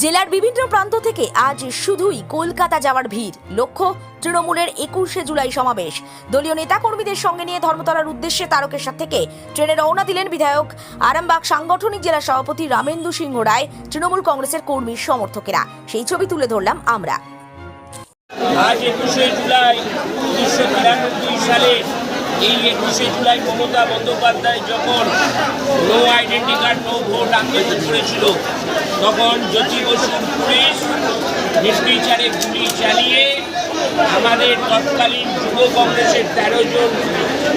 জেলার বিভিন্ন প্রান্ত থেকে আজ শুধুই কলকাতা যাওয়ার ভিড়। লক্ষ্য, তৃণমূলের একুশে জুলাই সমাবেশ। দলীয় নেতাকর্মীদের সঙ্গে নিয়ে ধর্মতলার উদ্দেশ্যে তারকেশ্বর থেকে ট্রেনে রওনা দিলেন বিধায়ক আরামবাগ সাংগঠনিক জেলা সভাপতি রামেন্দু সিংহ রায়, তৃণমূল কংগ্রেসের কর্মী সমর্থকেরা। সেই ছবি তুলে ধরলাম আমরা। আজ একুশে জুলাই উনিশশো তিরানব্বই সালে এই একুশে জুলাই মমতা বন্দ্যোপাধ্যায় যখন no identity card no vote আন্দোলন করেছিল, তখন জ্যোতি বসুর পুলিশ নির্বিচারে গুলি চালিয়ে আমাদের তৎকালীন যুব কংগ্রেসের তেরো জন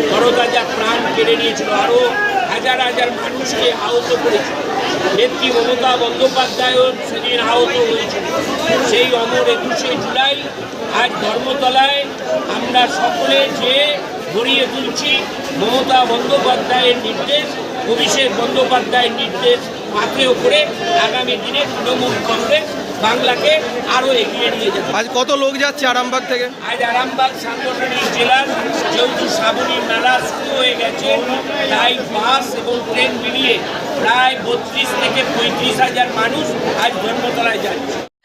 তরতাজা প্রাণ কেড়ে নিয়েছিল আরও হাজার হাজার মানুষকে আহত করেছিল। নেত্রী মমতা বন্দ্যোপাধ্যায়ও সেদিন আহত হয়েছিল। সেই অমর একুশে জুলাই আজ ধর্মতলায় আমরা সকলে যে গড়িয়ে তুলছি। মমতা বন্দ্যোপাধ্যায়ের নির্দেশ অভিষেক বন্দ্যোপাধ্যায়ের নির্দেশ পাথেয় করে আগামী দিনে তৃণমূল কংগ্রেস বাংলাকে আরও এগিয়ে নিয়ে যাবে। আজ কত লোক যাচ্ছে আরামবাগ থেকে? আজ আরামবাগ সাংগঠনিক জেলার যেহেতু শ্রাবণী মেলা শুরু হয়ে গেছে। তাই বাস এবং ট্রেন মিলিয়ে প্রায় বত্রিশ থেকে পঁয়ত্রিশ হাজার মানুষ আজ ধর্মতলায় যাচ্ছে।